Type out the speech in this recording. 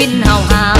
วินเฮาหาว